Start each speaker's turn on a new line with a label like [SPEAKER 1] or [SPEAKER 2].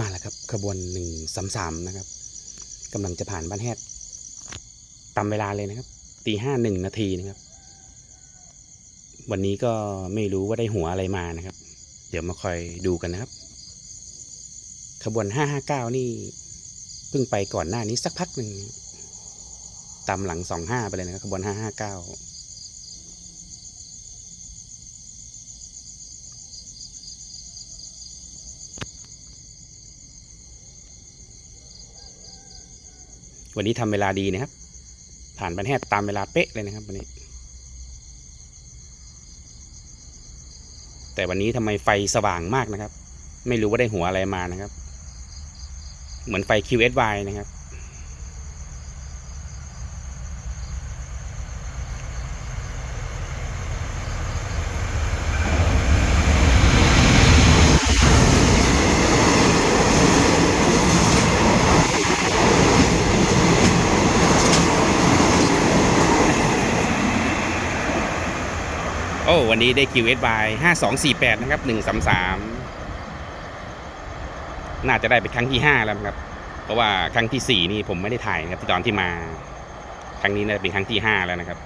[SPEAKER 1] มาแล้วครับขบวนหนึ่งสามสามนะครับกำลังจะผ่านบ้านแฮดตามเวลาเลยนะครับตีห้าหนึ่งนาทีนะครับ วันนี้ก็ไม่รู้ว่าได้หัวอะไรมานะครับ เดี๋ยวมาคอยดูกันนะครับ ขบวนห้าห้าเก้านี่เพิ่งไปก่อนหน้านี้สักพักหนึ่งตามหลังสองห้าไปเลยนะครับขบวนห้าห้าเก้า วันนี้ทำเวลาดีนะครับ ผ่านบันแฮดตามเวลาเป๊ะเลยนะครับวันนี้ แต่วันนี้ทำไมไฟสว่างมากนะครับ ไม่รู้ว่าได้หัวอะไรมานะครับ เหมือนไฟ QSY นะครับ โอ้วันนี้ได้ QS by 5248 นะครับ 133 น่าจะได้เป็นครั้งที่ 5 แล้วครับ เพราะว่าครั้งที่ 4 นี่ผมไม่ได้ถ่ายนะครับตอนที่มา ครั้งนี้น่าจะเป็นครั้งที่ 5 แล้วนะครับ